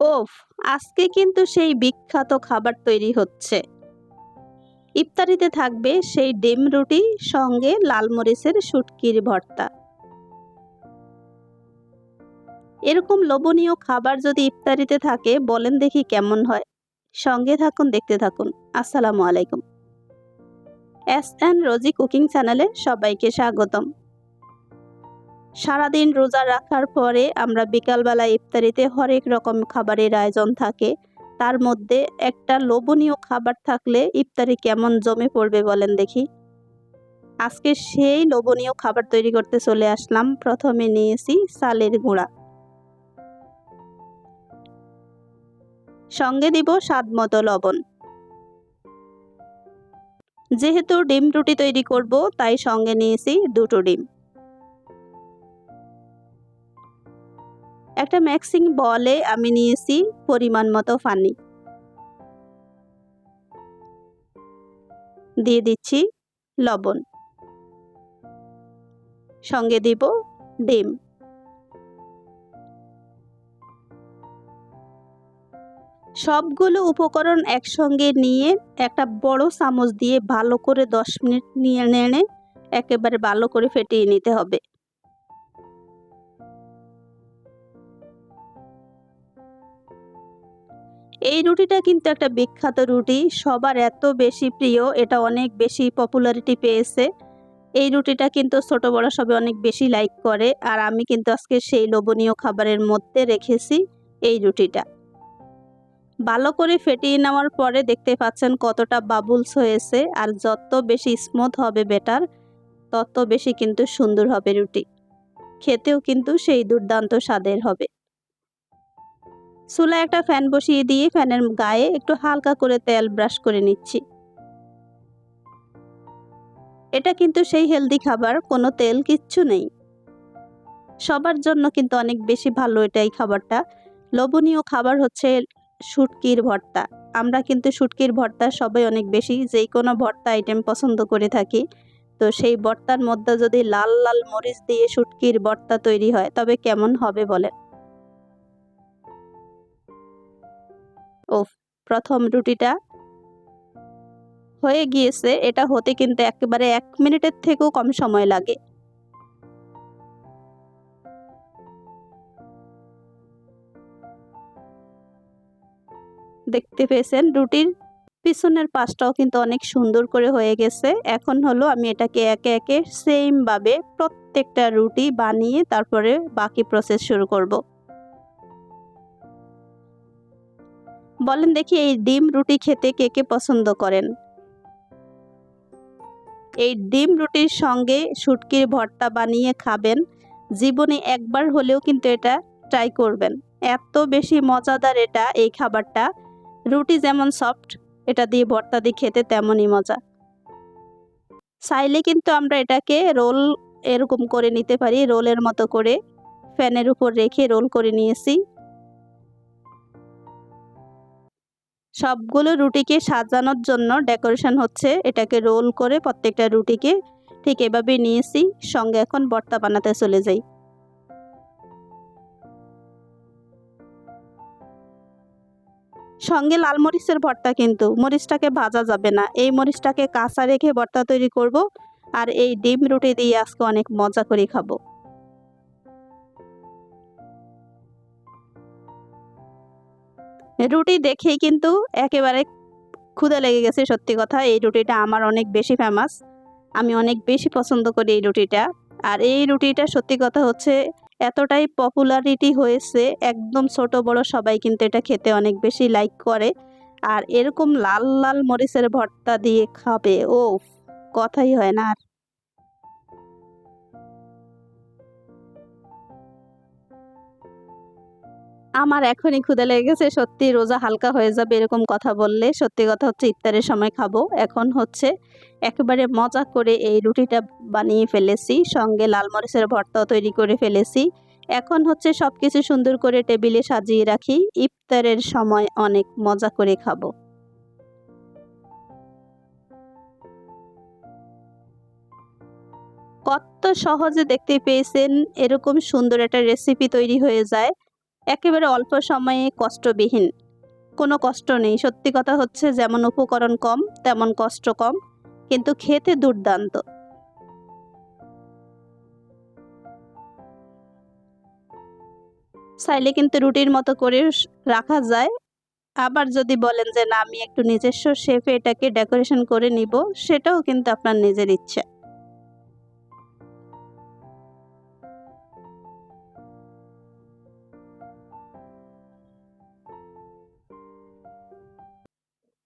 ওফ, আজকে কিন্তু সেই বিখ্যাত খাবার তৈরি হচ্ছে। ইফতারিতে থাকবে সেই ডিম রুটি, সঙ্গে লাল মরিচের শুটকির ভর্তা। এরকম লোভনীয় খাবার যদি ইফতারিতে থাকে, বলেন দেখি কেমন হয়। সঙ্গে থাকুন, দেখতে থাকুন। আসসালামু আলাইকুম। এস এন রোজি কুকিং চ্যানেলে সবাইকে স্বাগতম। সারাদিন রোজা রাখার পরে আমরা বিকালবেলা ইফতারিতে হরেক রকম খাবারের আয়োজন থাকে। তার মধ্যে একটা লোভনীয় খাবার থাকলে ইফতারি কেমন জমে পড়বে বলেন দেখি। আজকে সেই লোভনীয় খাবার তৈরি করতে চলে আসলাম। প্রথমে নিয়েছি সালের গুঁড়া। সঙ্গে দিব স্বাদ মতো লবণ। যেহেতু ডিম রুটি তৈরি করব, তাই সঙ্গে নিয়েছি দুটো ডিম। একটা ম্যাক্সিং বলে আমি নিয়েছি পরিমাণ মতো পানি দিয়ে দিচ্ছি লবণ। সঙ্গে দিব ডিম। সবগুলো উপকরণ একসঙ্গে নিয়ে একটা বড় চামচ দিয়ে ভালো করে দশ মিনিট নিয়ে নেড়ে একেবারে ভালো করে ফেটিয়ে নিতে হবে। এই রুটিটা কিন্তু একটা বিখ্যাত রুটি। সবার এত বেশি প্রিয়, এটা অনেক বেশি পপুলারিটি পেয়েছে। এই রুটিটা কিন্তু ছোট বড় সবে অনেক বেশি লাইক করে। আর আমি কিন্তু আজকে সেই লোভনীয় খাবারের মধ্যে রেখেছি এই রুটিটা। ভালো করে ফেটিয়ে নেওয়ার পরে দেখতে পাচ্ছেন কতটা বাবুলস হয়েছে। আর যত বেশি স্মুথ হবে বেটার তত বেশি কিন্তু সুন্দর হবে রুটি। খেতেও কিন্তু সেই দুর্দান্ত স্বাদের হবে। চুলা একটা ফ্যান বসিয়ে দিয়ে ফ্যানের গায়ে একটু হালকা করে তেল ব্রাশ করে নিচ্ছি। এটা কিন্তু সেই হেলদি খাবার, কোনো তেল কিচ্ছু নেই। সবার জন্য কিন্তু অনেক বেশি ভালো এটা এই খাবারটা। লোভনীয় খাবার হচ্ছে শুটকির ভর্তা। আমরা কিন্তু শুটকির ভর্তা সবাই অনেক বেশি, যেই কোনো ভর্তা আইটেম পছন্দ করে থাকি। তো সেই ভর্তার মধ্যে যদি লাল লাল মরিচ দিয়ে শুটকির ভর্তা তৈরি হয়, তবে কেমন হবে বলেন? ও প্রথম রুটিটা হয়ে গিয়েছে। এটা হতে কিন্তু একেবারে এক মিনিটের থেকেও কম সময় লাগে। দেখতে পেয়েছেন রুটির পিছনের পাশটাও কিন্তু অনেক সুন্দর করে হয়ে গেছে। এখন হলো আমি এটাকে একে একে সেমভাবে প্রত্যেকটা রুটি বানিয়ে তারপরে বাকি প্রসেস শুরু করব। বলেন দেখি এই ডিম রুটি খেতে কে কে পছন্দ করেন। এই ডিম রুটির সঙ্গে শুটকির ভর্তা বানিয়ে খাবেন। জীবনে একবার হলেও কিন্তু এটা ট্রাই করবেন। এত বেশি মজাদার এটা এই খাবারটা। রুটি যেমন সফট এটা দিয়ে ভর্তা দিয়ে খেতে তেমনই মজা। চাইলে কিন্তু আমরা এটাকে রোল এরকম করে নিতে পারি, রোলের মতো করে। ফ্যানের উপর রেখে রোল করে নিয়েছি। সবগুলো রুটিকে সাজানোর জন্য ডেকোরেশন হচ্ছে। এটাকে রোল করে প্রত্যেকটা রুটিকে ঠিক এভাবে নিয়েছি। সঙ্গে এখন বর্তা বানাতে চলে যাই। সঙ্গে লাল মরিচের ভর্তা কিন্তু, মরিচটাকে ভাজা যাবে না। এই মরিচটাকে কাঁচা রেখে ভর্তা তৈরি করব। আর এই ডিম রুটি দিয়ে আজকে অনেক মজা করে খাব। রুটি দেখেই কিন্তু একেবারে ক্ষুদে লেগে গেছে, সত্যি কথা। এই রুটিটা আমার অনেক বেশি ফেমাস আমি অনেক বেশি পছন্দ করি এই রুটিটা। আর এই রুটিটা সত্যি কথা হচ্ছে, এতটাই পপুলারিটি হয়েছে, একদম ছোট বড় সবাই কিন্তু এটা খেতে অনেক বেশি লাইক করে। আর এরকম লাল লাল মরিচের ভর্তা দিয়ে খাবে ও কথাই হয় না আর। আমার এখনই ক্ষুদা লেগে গেছে, সত্যি রোজা হালকা হয়ে যাবে এরকম কথা বললে। সত্যি কথা হচ্ছে, ইফতারের সময় খাব। এখন হচ্ছে একেবারে মজা করে এই রুটিটা বানিয়ে ফেলেছি, সঙ্গে লাল মরিচের ভর্তাও তৈরি করে ফেলেছি। এখন হচ্ছে সব কিছু সুন্দর করে টেবিলে সাজিয়ে রাখি, ইফতারের সময় অনেক মজা করে খাব। কত সহজে দেখতে পেয়েছেন, এরকম সুন্দর একটা রেসিপি তৈরি হয়ে যায়। একেবারে অল্প সময়ে কষ্টবিহীন। কোনো কষ্ট নেই। সত্যি কথা হচ্ছে, যেমন উপকরণ কম, তেমন কষ্ট কম, কিন্তু খেতে দুর্দান্ত। চাইলে কিন্তু রুটির মতো করে রাখা যায়। আবার যদি বলেন যে, না, আমি একটু নিজস্ব শেফে এটাকে ডেকোরেশন করে নিব, সেটাও কিন্তু আপনার নিজের ইচ্ছা।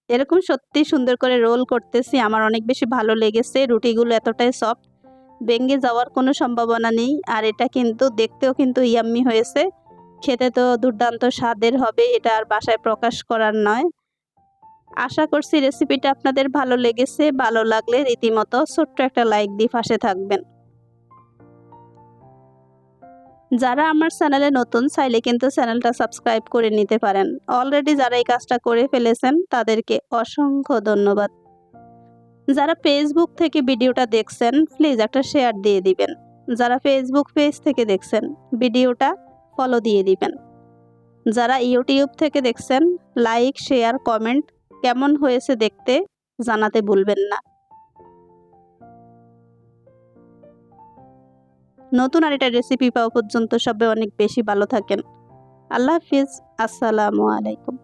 এরকম সত্যি সুন্দর করে রোল করতেছি। আমার অনেক বেশি ভালো লেগেছে। রুটিগুলো এতটাই সফট ভেঙে যাওয়ার কোনো সম্ভাবনা নেই। আর এটা কিন্তু দেখতেও কিন্তু ইয়াম্মি হয়েছে। খেতে তো দুর্দান্ত স্বাদের হবে, এটা আর বাসায় প্রকাশ করার নয়। আশা করছি রেসিপিটা আপনাদের ভালো লেগেছে, ভালো লাগলে রীতিমতো ছোট্ট একটা লাইক দিয়ে পাশে থাকবেন। যারা আমার চ্যানেলে নতুন, চাইলে কিন্তু চ্যানেলটা সাবস্ক্রাইব করে নিতে পারেন। অলরেডি যারা এই কাজটা করে ফেলেছেন, তাদেরকে অসংখ্য ধন্যবাদ। যারা ফেসবুক থেকে ভিডিওটা দেখছেন প্লিজ একটা শেয়ার দিয়ে দিবেন। যারা ফেসবুক পেজ থেকে দেখছেন, ভিডিওটা ফলো দিয়ে দিবেন। যারা ইউটিউব থেকে দেখছেন লাইক শেয়ার কমেন্ট কেমন হয়েছে দেখতে জানাতে ভুলবেন না। নতুন আর এটা রেসিপি পাওয়া পর্যন্ত সবাই অনেক বেশি ভালো থাকেন। আল্লাহ হাফিজ, আসসালামু আলাইকুম।